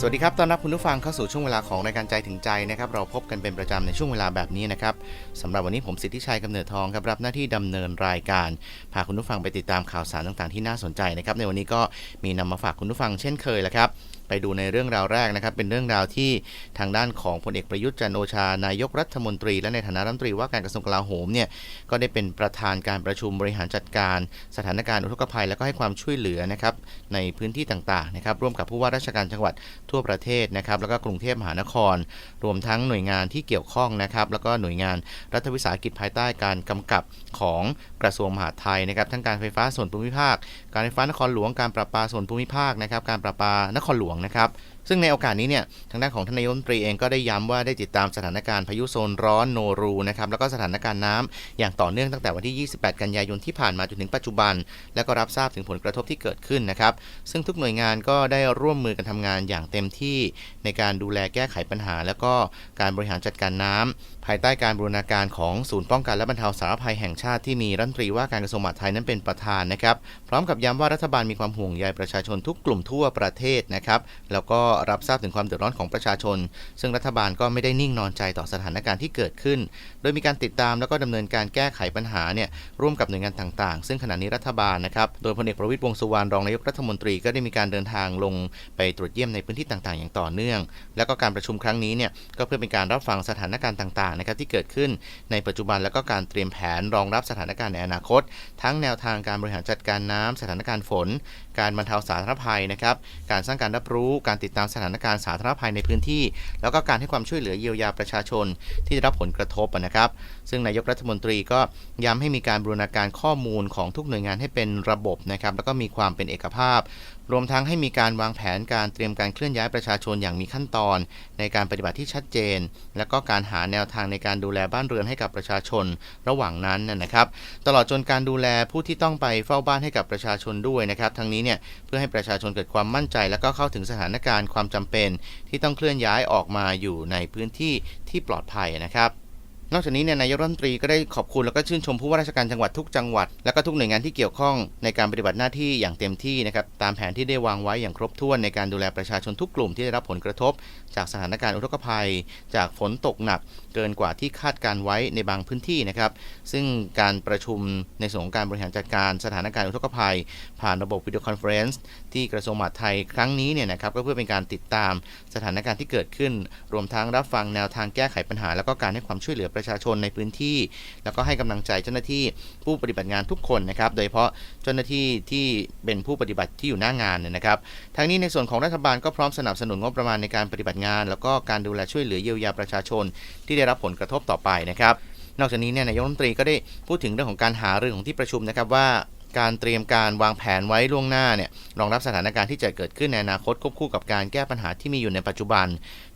สวัสดีครับ ต้อนรับคุณผู้ฟังเข้าสู่ช่วงเวลาของรายการใจถึงใจนะครับ เราพบกันเป็นประจำในช่วงเวลาแบบนี้นะครับสำหรับวันนี้ผมสิทธิชัยกำเนิดทองครับรับหน้าที่ดำเนินรายการ พาคุณผู้ฟังไปติดตามข่าวสารต่างๆที่น่าสนใจนะครับ ในวันนี้ก็มีนำมาฝากคุณผู้ฟังเช่นเคยแหละครับ ไปดูในเรื่องราวแรกนะครับ เป็นเรื่องราวที่ทางด้านของพลเอกประยุทธ์จันโอชานายกรัฐมนตรี และในฐานะรัฐมนตรีว่าการกระทรวงกลาโหมเนี่ยก็ได้เป็นประธานการประชุมบริหารจัดการสถานการณ์อุทกภัย และก็ให้ความช่วยเหลือนะครับในพื้นที่ต่างๆนะครับร่วมกับผู้ว่าราชการจังหวัดทั่วประเทศนะครับแล้วก็กรุงเทพมหานคร รวมทั้งหน่วยงานที่เกี่ยวข้องนะครับแล้วก็หน่วยงานรัฐวิสาหกิจภายใต้การกำกับของกระทรวงมหาดไทยนะครับทั้งการไฟฟ้าส่วนภูมิภาค การไฟฟ้านครหลวงการประปาส่วนภูมิภาคนะครับการประปานครหลวงนะครับซึ่งในโอกาสนี้เนี่ยทางด้านของทานนายมนตรีเองก็ได้ย้ำว่าได้ติดตามสถานการณ์พายุโซนร้อนโนรูนะครับแล้วก็สถานการณ์น้ำอย่างต่อเนื่องตั้งแต่วันที่ 28 กันยายนที่ผ่านมาจนถึงปัจจุบัน และก็รับทราบถึงผลกระทบที่เกิดขึ้นนะครับซึ่งทุกหน่วยงานก็ได้ร่วมมือกันทำงานอย่างเต็มที่ ในการดูแลแก้ไขปัญหา แล้วก็การบริหารจัดการน้ำ ภายใต้การบูรณาการของศูนย์ป้องกันและบรรเทาสาธารณภัยแห่งชาติที่มีรัฐมนตรีว่าการกระทรวงมหาดไทยนั้นเป็นประธานนะครับ พร้อมกับย้ำว่ารัฐบาลมีความห่วงใยประชาชนทุกกลุ่มทั่วประเทศนะครับแล้วก็รับทราบถึงความเดือดร้อนของประชาชน ซึ่งรัฐบาลก็ไม่ได้นิ่งนอนใจต่อสถานการณ์ที่เกิดขึ้น โดยมีการติดตามแล้วก็ดำเนินการแก้ไขปัญหาเนี่ยร่วมกับหน่วยงานต่างๆ ซึ่งขณะนี้รัฐบาลนะครับโดยพลเอกประวิตรวงสุวรรณรองนายกรัฐมนตรีก็ได้มีการเดินทางลงไปตรวจเยี่ยมในพื้นที่ต่างๆ อย่างต่อเนื่อง แล้วก็การประชุมครั้งนี้เนี่ยก็เพื่อเป็นการรับฟังสถานการณ์ต่างนะครับที่เกิดขึ้นในปัจจุบันแล้วก็การเตรียมแผนรองรับสถานการณ์ในอนาคต ทั้งแนวทางการบริหารจัดการน้ำสถานการณ์ฝน การบรรเทาสาธารณภัยนะครับการสร้างการรับรู้การติดตามสถานการณ์สาธารณภัยในพื้นที่ แล้วก็การให้ความช่วยเหลือเยียวยาประชาชนที่ได้รับผลกระทบนะครับซึ่งนายกรัฐมนตรีก็ย้ำให้มีการบูรณาการข้อมูลของทุกหน่วยงานให้เป็นระบบนะครับแล้วก็มีความเป็นเอกภาพ รวมทั้งให้มีการวางแผนการเตรียมการเคลื่อนย้ายประชาชนอย่างมีขั้นตอน ในการปฏิบัติที่ชัดเจน และก็การหาแนวทางในการดูแลบ้านเรือนให้กับประชาชนระหว่างนั้นนะครับ ตลอดจนการดูแลผู้ที่ต้องไปเฝ้าบ้านให้กับประชาชนด้วยนะครับ ทั้งนี้เนี่ยเพื่อให้ประชาชนเกิดความมั่นใจ และก็เข้าถึงสถานการณ์ความจำเป็น ที่ต้องเคลื่อนย้ายออกมาอยู่ในพื้นที่ที่ปลอดภัยนะครับ นอกจากนี้เนี่ยนายกรัฐมนตรีก็ได้ขอบคุณแล้วก็ชื่นชมผู้ว่าราชการจังหวัดทุกจังหวัด และก็ทุกหน่วยงานที่เกี่ยวข้องในการปฏิบัติหน้าที่อย่างเต็มที่นะครับตามแผนที่ได้วางไว้อย่างครบถ้วนในการดูแลประชาชนทุกกลุ่มที่ได้รับผลกระทบ จากสถานการณ์อุทกภัย จากฝนตกหนัก เกินกว่าที่คาดการไว้ในบางพื้นที่นะครับซึ่งการประชุมในส่วนของการบริหารจัดการสถานการณ์อุทกภัย ผ่านระบบวิดีโอคอนเฟอเรนซ์ที่กระทรวงมหาดไทยครั้งนี้เนี่ยนะครับก็เพื่อเป็นการติดตามสถานการณ์ที่เกิดขึ้น รวมทั้งรับฟังแนวทางแก้ไขปัญหา แล้วก็การให้ความช่วยเหลือประชาชนในพื้นที่ แล้วก็ให้กำลังใจเจ้าหน้าที่ผู้ปฏิบัติงานทุกคนนะครับ โดยเฉพาะเจ้าหน้าที่ที่เป็นผู้ปฏิบัติที่อยู่หน้างานเนี่ยนะครับทั้งนี้ในส่วนของรัฐบาลก็พร้อมสนับสนุนงบประมาณในการปฏิบัติงาน แล้วก็การดูแลช่วยเหลือเยียวยาประชาชน ที่ได้รับผลกระทบต่อไปนะครับนอกจากนี้เนี่ยนายกรัฐมนตรีก็ได้พูดถึงเรื่องของการหาเรื่องของที่ประชุมนะครับว่า การเตรียมการวางแผนไว้ล่วงหน้าเนี่ยรองรับสถานการณ์ที่จะเกิดขึ้นในอนาคตควบคู่กับการแก้ปัญหาที่มีอยู่ในปัจจุบัน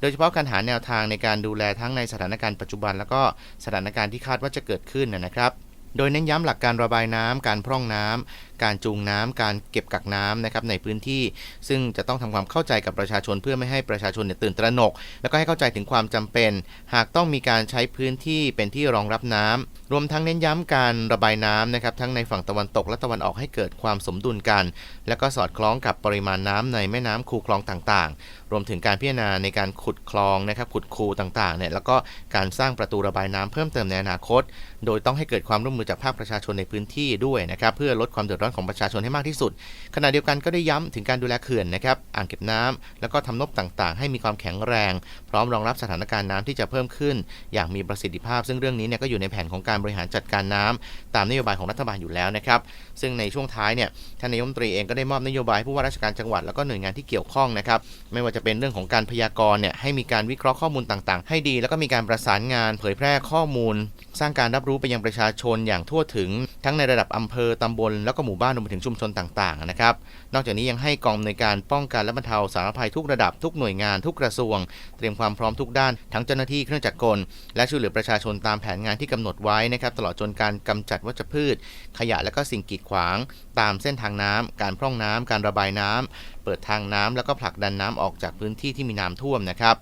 โดยเฉพาะการหาแนวทางในการดูแลทั้งในสถานการณ์ปัจจุบัน แล้วก็สถานการณ์ที่คาดว่าจะเกิดขึ้นนะครับโดยเน้นย้ำหลักการระบายน้ำ การพร่องน้ำการจูงน้ำการเก็บกักน้ำนะครับในพื้นที่ ซึ่งจะต้องทำความเข้าใจกับประชาชนเพื่อไม่ให้ประชาชนเนี่ยตื่นตระหนก แล้วก็ให้เข้าใจถึงความจำเป็น หากต้องมีการใช้พื้นที่เป็นที่รองรับน้ำรวมทั้งเน้นย้ำการระบายน้ำนะครับทั้งในฝั่งตะวันตกและตะวันออกให้เกิดความสมดุลกัน และก็สอดคล้องกับปริมาณน้ำในแม่น้ำคูคลองต่างๆ รวมถึงการพิจารณาในการขุดคลองนะครับขุดคูต่างๆเนี่ยแล้วก็การสร้างประตูระบายน้ำเพิ่มเติมในอนาคต โดยต้องให้เกิดความร่วมมือจากภาคประชาชนในพื้นที่ด้วยนะครับเพื่อลดความเดือดร้อนของประชาชนให้มากที่สุด ขณะเดียวกันก็ได้ย้ำถึงการดูแลเขื่อนนะครับอ่างเก็บน้ำแล้วก็ทำนบต่างๆ ให้มีความแข็งแรง พร้อมรองรับสถานการณ์น้ำที่จะเพิ่มขึ้น อย่างมีประสิทธิภาพ ซึ่งเรื่องนี้เนี่ยก็อยู่ในแผนของการบริหารจัดการน้ำตามนโยบายของรัฐบาลอยู่แล้วนะครับซึ่งในช่วงท้ายเนี่ยท่านนายกรัฐมนตรีเองก็ได้มอบนโยบายให้ผู้ว่าราชการจังหวัดแล้วก็หน่วยงานที่เกี่ยวข้องนะครับไม่ว่าจะเป็นเรื่องของการพยากรณ์เนี่ยให้มีการวิเคราะห์ข้อมูลต่างๆ ให้ดี แล้วก็มีการประสานงานเผยแพร่ข้อมูล สร้างการรับรู้ไปยังประชาชนอย่างทั่วถึง ทั้งในระดับอำเภอตำบลแล้วก็หมูู่่บ้านรวมไปถึงชุมชนต่างๆนะครับ นอกจากนี้ยังให้กองในการป้องกันและบรรเทาสาธารณภัยทุกระดับทุกหน่วยงานทุกกระทรวง เตรียมความพร้อมทุกด้านทั้งเจ้าหน้าที่เครื่องจักรกล และช่วยเหลือประชาชนตามแผนงานที่กำหนดไว้นะครับตลอดจนการกำจัดวัชพืช ขยะและก็สิ่งกีดขวาง ตามเส้นทางน้ำการพร่องน้ำการระบายน้ำเปิดทางน้ำแล้วก็ผลักดันน้ำออกจากพื้นที่ที่มีน้ำท่วมนะครับ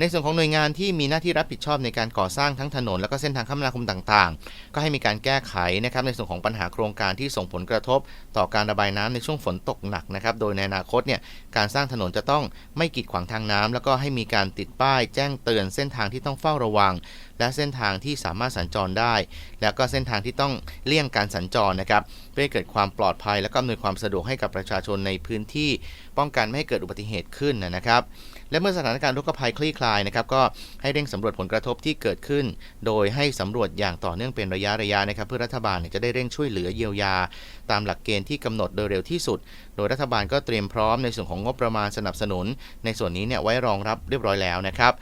ในส่วนของหน่วยงานที่มีหน้าที่รับผิดชอบในการก่อสร้างทั้งถนน แล้วก็เส้นทางคมนาคมต่างๆ ก็ให้มีการแก้ไขนะครับในส่วนของปัญหาโครงการที่ส่งผลกระทบ ต่อการระบายน้ำในช่วงฝนตกหนักนะครับโดยในอนาคตเนี่ยการสร้างถนนจะต้องไม่กีดขวางทางน้ำแล้วก็ให้มีการติดป้ายแจ้งเตือนเส้นทางที่ต้องเฝ้าระวัง และเส้นทางที่สามารถสัญจรได้ แล้วก็เส้นทางที่ต้องเลี่ยงการสัญจรนะครับเพื่อเกิดความปลอดภัย และก็อำนวยความสะดวกให้กับประชาชนในพื้นที่ ป้องกันไม่ให้เกิดอุบัติเหตุขึ้นนะครับ และเมื่อสถานการณ์รุกภัยคลี่คลายนะครับก็ให้เร่งสำรวจผลกระทบที่เกิดขึ้น โดยให้สำรวจอย่างต่อเนื่องเป็นระยะระยะนะครับเพื่อรัฐบาลจะได้เร่งช่วยเหลือเยียวยา ตามหลักเกณฑ์ที่กำหนดโดยเร็วที่สุด โดยรัฐบาลก็เตรียมพร้อมในส่วนของงบประมาณสนับสนุน ในส่วนนี้เนี่ยไว้รองรับเรียบร้อยแล้วนะครับ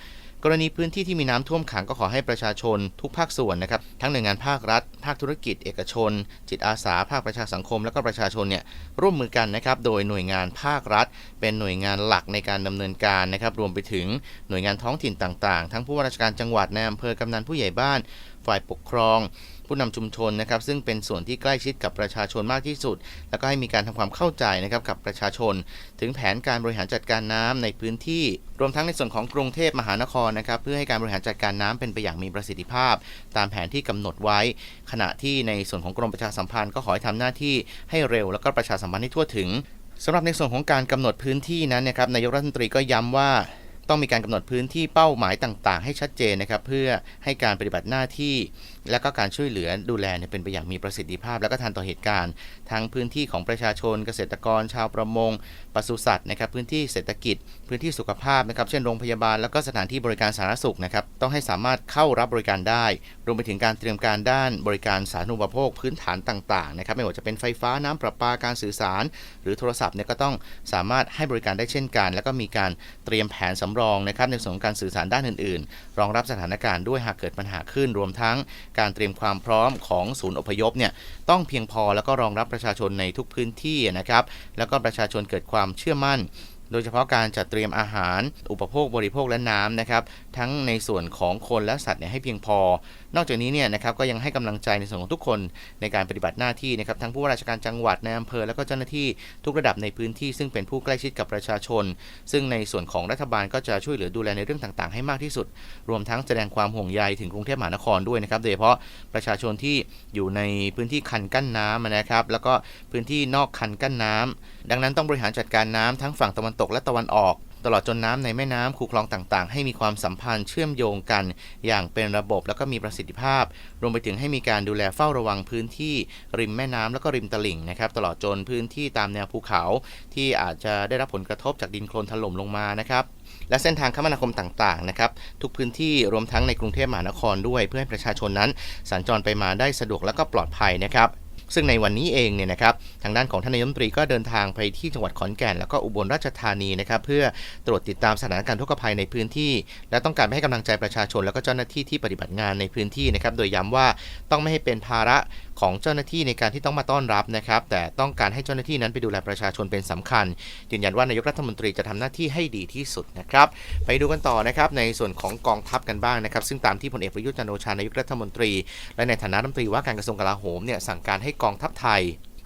กรณีพื้นที่ที่มีน้ำท่วมขังก็ขอให้ประชาชนทุกภาคส่วนนะครับทั้งหน่วยงานภาครัฐ ภาคธุรกิจ เอกชน จิตอาสา ภาคประชาสังคม และก็ประชาชนเนี่ยร่วมมือกันนะครับโดยหน่วยงานภาครัฐ เป็นหน่วยงานหลักในการดำเนินการนะครับรวมไปถึงหน่วยงานท้องถิ่นต่างๆ ทั้งผู้ว่าราชการจังหวัดในอำเภอกำนันผู้ใหญ่บ้าน ฝ่ายปกครอง ผู้นำชุมชนนะครับซึ่งเป็นส่วนที่ใกล้ชิดกับประชาชนมากที่สุด แล้วก็ให้มีการทำความเข้าใจนะครับกับประชาชน ถึงแผนการบริหารจัดการน้ำในพื้นที่ รวมทั้งในส่วนของกรุงเทพมหานครนะครับเพื่อให้การบริหารจัดการน้ำเป็นไปอย่างมีประสิทธิภาพ ตามแผนที่กำหนดไว้ ขณะที่ในส่วนของกรมประชาสัมพันธ์ก็ขอให้ทำหน้าที่ให้เร็ว แล้วก็ประชาสัมพันธ์ให้ทั่วถึงสำหรับในส่วนของการกำหนดพื้นที่นั้นนะครับนายกรัฐมนตรีก็ย้ำว่าต้องมีการกำหนดพื้นที่เป้าหมายต่าง ๆ ให้ชัดเจนนะครับเพื่อให้การปฏิบัติหน้าที่ และก็การช่วยเหลือดูแลเนี่ยเป็นไปอย่างมีประสิทธิภาพ และก็ทันต่อเหตุการณ์ ทั้งพื้นที่ของประชาชน เกษตรกร ชาวประมงปศุสัตว์นะครับพื้นที่เศรษฐกิจ พื้นที่สุขภาพนะครับเช่นโรงพยาบาล แล้วก็สถานที่บริการสาธารณสุขนะครับต้องให้สามารถเข้ารับบริการได้ รวมไปถึงการเตรียมการด้านบริการสาธารณูปโภคพื้นฐานต่างๆนะครับไม่ว่าจะเป็นไฟฟ้าน้ำประปาการสื่อสาร หรือโทรศัพท์เนี่ยก็ต้องสามารถให้บริการได้เช่นกัน แล้วก็มีการเตรียมแผนสำรองนะครับในส่วนของการสื่อสารด้านอื่น ๆ รองรับสถานการณ์ด้วยหากเกิดปัญหาขึ้นรวมทั้งการเตรียมความพร้อมของศูนย์อพยพเนี่ยต้องเพียงพอแล้วก็รองรับประชาชนในทุกพื้นที่นะครับ แล้วก็ประชาชนเกิดความเชื่อมั่น โดยเฉพาะการจัดเตรียมอาหาร อุปโภคบริโภคและน้ำนะครับทั้งในส่วนของคนและสัตว์เนี่ยให้เพียงพอ นอกจากนี้เนี่ยนะครับก็ยังให้กำลังใจในส่วนของทุกคนในการปฏิบัติหน้าที่นะครับทั้งผู้ว่าราชการจังหวัดในอำเภอและก็เจ้าหน้าที่ทุกระดับในพื้นที่ซึ่งเป็นผู้ใกล้ชิดกับประชาชน ซึ่งในส่วนของรัฐบาลก็จะช่วยเหลือดูแลในเรื่องต่าง ๆ ให้มากที่สุด รวมทั้งแสดงความห่วงใยถึงกรุงเทพมหานครด้วยนะครับโดยเฉพาะประชาชนที่อยู่ในพื้นที่คันกั้นน้ำนะครับแล้วก็พื้นที่นอกคันกั้นน้ำดังนั้นต้องบริหารจัดการน้ำทั้งฝั่งตะวันตกและตะวันออก ตลอดจนน้ำในแม่น้ำคูคลองต่างๆ ให้มีความสัมพันธ์เชื่อมโยงกัน อย่างเป็นระบบแล้วก็มีประสิทธิภาพ รวมไปถึงให้มีการดูแลเฝ้าระวังพื้นที่ริมแม่น้ำแล้วก็ริมตลิ่งนะครับ ตลอดจนพื้นที่ตามแนวภูเขา ที่อาจจะได้รับผลกระทบจากดินโคลนถล่มลงมานะครับและเส้นทางคมนาคมต่างๆนะครับทุกพื้นที่รวมทั้งในกรุงเทพมหานครด้วย เพื่อให้ประชาชนนั้น สัญจรไปมาได้สะดวกและก็ปลอดภัยนะครับ ซึ่งในวันนี้เองเนี่ยนะครับทางด้านของท่านนายมนตรีก็เดินทางไปที่จังหวัดขอนแก่น แล้วก็อุบลราชธานีนะครับเพื่อตรวจติดตามสถานการณ์ทุกภัยในพื้นที่ และต้องการให้กำลังใจประชาชน แล้วก็เจ้าหน้าที่ที่ปฏิบัติงานในพื้นที่นะครับโดยย้ำว่าต้องไม่ให้เป็นภาระของเจ้าหน้าที่ในการที่ต้องมาต้อนรับนะครับ แต่ต้องการให้เจ้าหน้าที่นั้นไปดูแลประชาชนเป็นสำคัญ ยืนยันว่านายกรัฐมนตรีจะทำหน้าที่ให้ดีที่สุดนะครับ ไปดูกันต่อนะครับในส่วนของกองทัพกันบ้างนะครับ ซึ่งตามที่พลเอกประยุทธ์จันโอชานายกรัฐมนตรี และในฐานะรัฐมนตรีว่าการกระทรวงกลาโหมเนี่ยสั่งการให้กองทัพไทย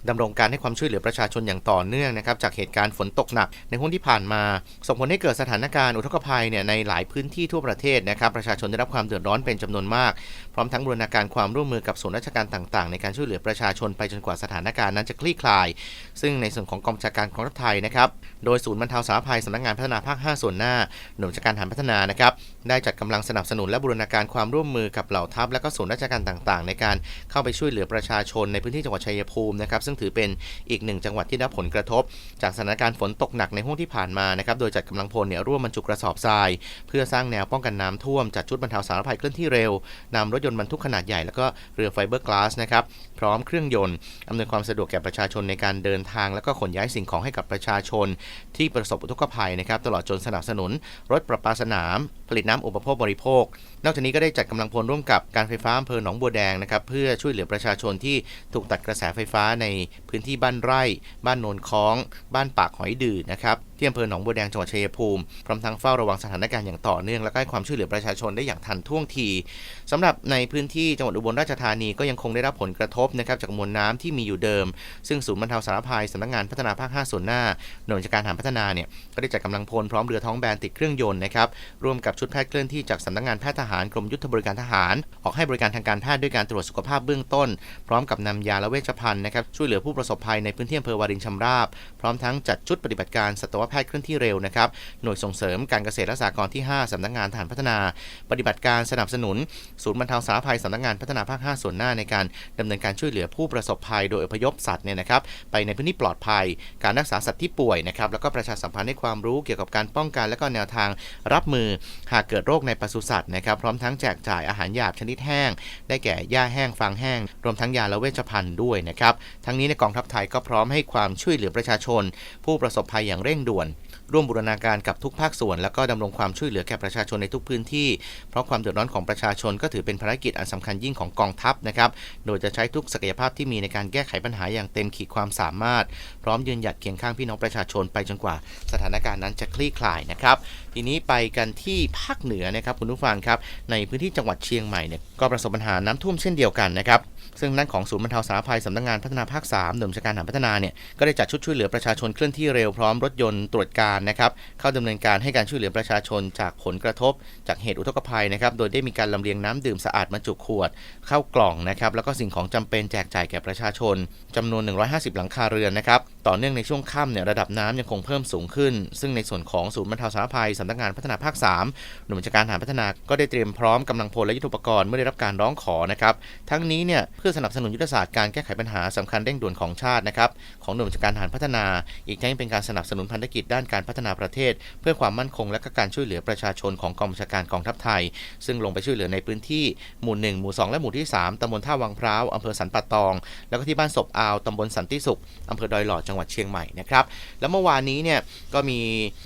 ดำรงการให้ความช่วยเหลือประชาชนอย่างต่อเนื่องนะครับจากเหตุการณ์ฝนตกหนัก ในห่วงที่ผ่านมา ส่งผลให้เกิดสถานการณ์อุทกภัยเนี่ยในหลายพื้นที่ทั่วประเทศนะครับประชาชนได้รับความเดือดร้อนเป็นจำนวนมาก พร้อมทั้งบูรณาการความร่วมมือกับส่วนราชการต่างๆ ในการช่วยเหลือประชาชนไปจนกว่าสถานการณ์นั้นจะคลี่คลาย ซึ่งในส่วนของกองบัญชาการของรัฐไทยนะครับโดยศูนย์บรรเทาสาธารณภัยสำนักงานพัฒนาภาค 5 ส่วนหน้าหน่วยราชการฐานพัฒนานะครับได้จัดกำลังสนับสนุนและบูรณาการความร่วมมือกับเหล่าทัพและก็ส่วนราชการต่างๆ ในการเข้าไปช่วยเหลือประชาชนในพื้นที่จังหวัดชัยภูมินะครับซึ่งถือเป็นอีกหนึ่งจังหวัดที่ได้รับผลกระทบ จากสถานการณ์ฝนตกหนักในห้วงที่ผ่านมานะครับโดยจัดกำลังพลเนี่ยร่วมบรรจุกระสอบทราย เพื่อสร้างแนวป้องกันน้ำท่วมจัดชุดบรรเทาสาธารณภัยเคลื่อนที่เร็วนำรถยนต์บรรทุกขนาดใหญ่แล้วก็เรือไฟเบอร์กลาสนะครับพร้อมเครื่องยนต์อำนวยความสะดวกแก่ประชาชนในการเดินทาง แล้วก็ขนย้ายสิ่งของให้กับประชาชน ที่ประสบอุทกภัยนะครับตลอดจนสนับสนุน รถประปาสนามผลิตน้ำอุปโภคบริโภคนอกจากนี้ก็ได้จัดกำลังพลร่วมกับการไฟฟ้าอำเภอหนองบัวแดงนะครับเพื่อช่วยเหลือประชาชนที่ถูกตัดกระแสไฟฟ้าในพื้นที่บ้านไร่ บ้านโนนค้อง บ้านปากหอยดือนะครับที่อำเภอหนองบัวแดงจังหวัดชัยภูมิพร้อมทั้งเฝ้าระวังสถานการณ์อย่างต่อเนื่องและให้ความช่วยเหลือประชาชนได้อย่างทันท่วงทีสำหรับในพื้นที่จังหวัดอุบลราชธานีก็ยังคงได้รับผลกระทบนะครับจากมวลน้ำที่มีอยู่เดิม ซึ่งศูนย์บรรเทาสาธารณภัยสำนักงานพัฒนาภาค 5 ส่วนหน้าหน่วยบัญชาการทหารพัฒนาเนี่ยก็ได้จัดกำลังพลพร้อมเรือท้องแบนติดเครื่องยนต์นะครับร่วมกับชุดแพทย์เคลื่อนที่จากสำนักงานแพทย์ทหารกรมยุทธบริการทหาร ออกให้บริการทางการแพทย์ด้วยการตรวจสุขภาพเบื้องต้น พร้อมกับนำยาและเวชภัณฑ์นะครับช่วยเหลือผู้ประสบภัยในพื้นที่อำเภอวารินชำราบ พร้อมทั้งจัดชุดปฏิบัติการสัตวแพทย์เคลื่อนที่เร็วนะครับหน่วยส่งเสริมการเกษตรและสหกรณ์ที่ 5สำนักงานทหารพัฒนา ปฏิบัติการสนับสนุน ศูนย์บรรเทาสาธารณภัยสำนักงานพัฒนาภาค 5 ส่วนหน้าในการดำเนินการช่วยเหลือผู้ประสบภัย โดยอพยพสัตว์เนี่ยนะครับไปในพื้นที่ปลอดภัย การรักษาสัตว์ที่ป่วยนะครับแล้วก็ประชาสัมพันธ์ให้ความรู้เกี่ยวกับการป้องกันและก็แนวทางรับมือหากเกิดโรคในปศุสัตว์นะครับพร้อมทั้งแจกจ่ายอาหารหยาบชนิดแห้ง ได้แก่หญ้าแห้งฟางแห้ง รวมทั้งยาและเวชภัณฑ์ด้วยนะครับ ทั้งนี้ในกองทัพไทยก็พร้อมให้ความช่วยเหลือประชาชน ผู้ประสบภัยอย่างเร่งด่วน ร่วมบูรณาการกับทุกภาคส่วน แล้วก็ดำรงความช่วยเหลือแก่ประชาชนในทุกพื้นที่ เพราะความเดือดร้อนของประชาชนก็ถือเป็นภารกิจอันสำคัญยิ่งของกองทัพนะครับโดยจะใช้ทุกศักยภาพที่มีในการแก้ไขปัญหาอย่างเต็มขีดความสามารถ พร้อมยืนหยัดเคียงข้างพี่น้องประชาชนไปจนกว่าสถานการณ์นั้นจะคลี่คลายนะครับทีนี้ไปกันที่ภาคเหนือนะครับคุณผู้ฟังครับในพื้นที่จังหวัดเชียงใหม่เนี่ยก็ประสบปัญหาน้ำท่วมเช่นเดียวกันนะครับ ซึ่งด้านของศูนย์บรรเทาสาธารณภัยสำนักงานพัฒนาภาค 3 หน่วยชาการทหานพัฒนาเนี่ยก็ได้จัดชุดช่วยเหลือประชาชนเคลื่อนที่เร็วพร้อมรถยนต์ตรวจการนะครับเข้าดำเนินการให้การช่วยเหลือประชาชนจากผลกระทบ จากเหตุอุทกภัยนะครับโดยได้มีการลำเลียงน้ำดื่มสะอาดมาจุขวด เข้ากล่องนะครับแล้วก็สิ่งของจำเป็นแจกจ่ายแก่ประชาชนจำนวน 150 หลังคาเรือนนะครับ ต่อเนื่องในช่วงค่ำเนี่ยระดับน้ำยังคงเพิ่มสูงขึ้น ซึ่งในส่วนของศูนย์บรรเทาสาธารณภัยสำนักงานพัฒนาภาค 3 หน่วยบัญชาการทหารพัฒนาก็ได้เตรียมพร้อมกำลังพลและยุทธปกรณ์เมื่อได้รับการร้องขอนะครับทั้งนี้เนี่ยเพื่อสนับสนุนยุทธศาสตร์การแก้ไขปัญหาสำคัญเร่งด่วนของชาตินะครับของหน่วยบัญชาการทหารพัฒนา อีกทั้งยังเป็นการสนับสนุนพันธกิจด้านการพัฒนาประเทศ เพื่อความมั่นคงและก็การช่วยเหลือประชาชนของกองบัญชาการกองทัพไทย ซึ่งลงไปช่วยเหลือในพื้นที่หมู่ 1 หมู่ 2 และหมู่ที่ 3ตำบลท่าวังพร้าวอำเภอสันป่าตอง แล้วก็ที่บ้านศพอาวตำบลสันติสุขอำเภอดอยหล่อจังหวัดเชียงใหม่นะครับ แล้วเมื่อวานนี้เนี่ยก็มี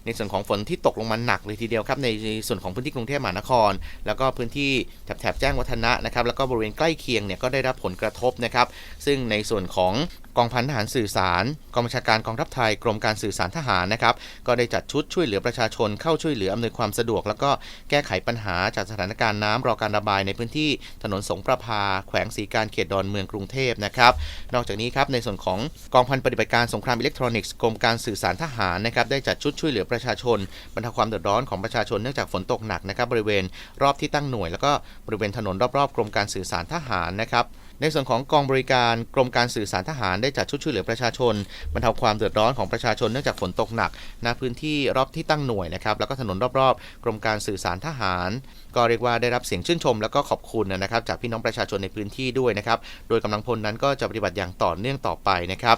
ในส่วนของฝนที่ตกลงมาหนักเลยทีเดียวครับในส่วนของพื้นที่กรุงเทพมหานคร แล้วก็พื้นที่แถบแถบแจ้งวัฒนะนะครับแล้วก็บริเวณใกล้เคียงเนี่ยก็ได้รับผลกระทบนะครับ ซึ่งในส่วนของ กองพันทหารสื่อสารกองบัญชาการกองทัพไทยกรมการสื่อสารทหารนะครับก็ได้จัดชุดช่วยเหลือประชาชนเข้าช่วยเหลืออำนวยความสะดวก แล้วก็แก้ไขปัญหาจากสถานการณ์น้ำรอการระบายในพื้นที่ถนนสงประพา แขวงศรีการเขตดอนเมืองกรุงเทพนะครับนอกจากนี้ครับในส่วนของกองพันปฏิบัติการสงครามอิเล็กทรอนิกส์กรมการสื่อสารทหารนะครับได้จัดชุดช่วยเหลือประชาชนบรรเทาความเดือดร้อนของประชาชนเนื่องจากฝนตกหนักนะครับบริเวณรอบที่ตั้งหน่วย แล้วก็บริเวณถนนรอบๆกรมการสื่อสารทหารนะครับ ในส่วนของกองบริการกรมการสื่อสารทหารได้จัดชุดช่วยเหลือประชาชนบรรเทาความเดือดร้อนของประชาชนเนื่องจากฝนตกหนักณพื้นที่รอบที่ตั้งหน่วยนะครับแล้วก็ถนนรอบๆ กรมการสื่อสารทหาร ก็เรียกว่าได้รับเสียงชื่นชม แล้วก็ขอบคุณนะครับจากพี่น้องประชาชนในพื้นที่ด้วยนะครับโดยกำลังพลนั้นก็จะปฏิบัติอย่างต่อเนื่องต่อไปนะครับ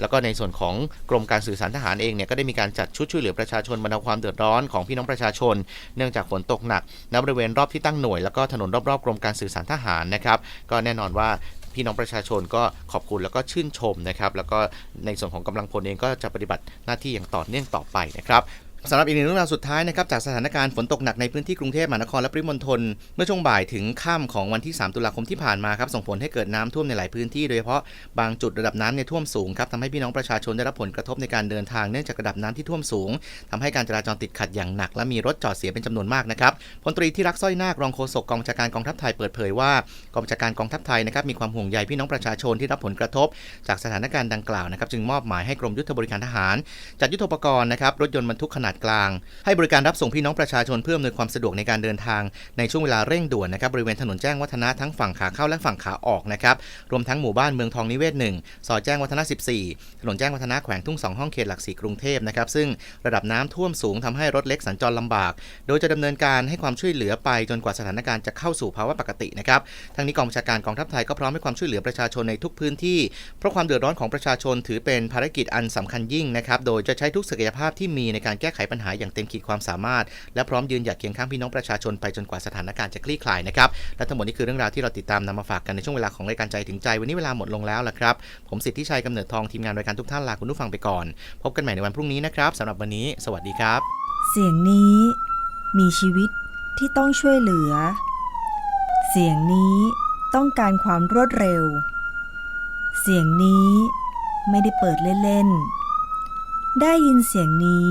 แล้วก็ในส่วนของกรมการสื่อสารทหารเองเนี่ยก็ได้มีการจัดชุดช่วยเหลือประชาชนบรรเทาความเดือดร้อนของพี่น้องประชาชน เนื่องจากฝนตกหนักณบริเวณรอบที่ตั้งหน่วยแล้วก็ถนนรอบๆกรมการสื่อสารทหารนะครับ ก็แน่นอนว่าพี่น้องประชาชนก็ขอบคุณแล้วก็ชื่นชมนะครับ แล้วก็ในส่วนของกำลังพลเองก็จะปฏิบัติหน้าที่อย่างต่อเนื่องต่อไปนะครับ สำหรับอีกหนึ่งเรื่องราวสุดท้ายนะครับจากสถานการณ์ฝนตกหนักในพื้นที่กรุงเทพมหานครและปริมณฑลเมื่อช่วงบ่ายถึงค่ำของวันที่ 3 ตุลาคมที่ผ่านมาครับส่งผลให้เกิดน้ำท่วมในหลายพื้นที่โดยเฉพาะบางจุดระดับน้ำเนี่ยท่วมสูงครับทำให้พี่น้องประชาชนได้รับผลกระทบในการเดินทางเนื่องจากระดับน้ำที่ท่วมสูงทำให้การจราจรติดขัดอย่างหนัก และมีรถจอดเสียเป็นจำนวนมากนะครับพลตรีที่รักสร้อยนาครองโฆษกกองบัญชาการกองทัพไทยเปิดเผยว่ากองบัญชาการกองทัพไทยนะครับมีความห่วงใยพี่น้องประชาชนที่รับผลกระทบ จากสถานการณ์ดังกล่าวนะครับจึงมอบหมายให้กรมยุทธบริการทหารจัดยุทธปกรณ์นะครับรถยนต์บรรทุกขนาดกลาง ให้บริการรับส่งพี่น้องประชาชนเพื่ออำนวยความสะดวกในการเดินทางในช่วงเวลาเร่งด่วนนะครับบริเวณถนนแจ้งวัฒนะทั้งฝั่งขาเข้าและฝั่งขาออกนะครับรวมทั้งหมู่บ้านเมืองทองนิเวศหนึ่งซอยแจ้งวัฒนะ 14 ถนนแจ้งวัฒนะแขวงทุ่งสองห้องเขตหลักสี่กรุงเทพนะครับซึ่งระดับน้ำท่วมสูงทำให้รถเล็กสัญจรลำบาก โดยจะดำเนินการให้ความช่วยเหลือไปจนกว่าสถานการณ์จะเข้าสู่ภาวะปกตินะครับทั้งนี้กองบัญชาการกองทัพไทยก็พร้อมให้ความช่วยเหลือประชาชนในทุกพื้นที่ เพราะความเดือดร้อนของประชาชนถือเป็นภารกิจอันสำคัญยิ่งนะครับโดยจะใช้ทุกศักยภาพที่มีในการแก้ไขปัญหาอย่างเต็มขีดความสามารถ และพร้อมยืนหยัดเคียงข้างพี่น้องประชาชนไปจนกว่าสถานการณ์จะคลี่คลายนะครับและทั้งหมดนี้คือเรื่องราวที่เราติดตามนำมาฝากกันในช่วงเวลาของรายการใจถึงใจ วันนี้เวลาหมดลงแล้วละครับผมสิทธิชัยกำเนิดทองทีมงานรายการทุกท่านลาคุณผู้ฟังไปก่อน พบกันใหม่ในวันพรุ่งนี้นะครับสำหรับวันนี้ สวัสดีครับ เสียงนี้มีชีวิตที่ต้องช่วยเหลือ เสียงนี้ต้องการความรวดเร็ว เสียงนี้ไม่ได้เปิดเล่นๆ ได้ยินเสียงนี้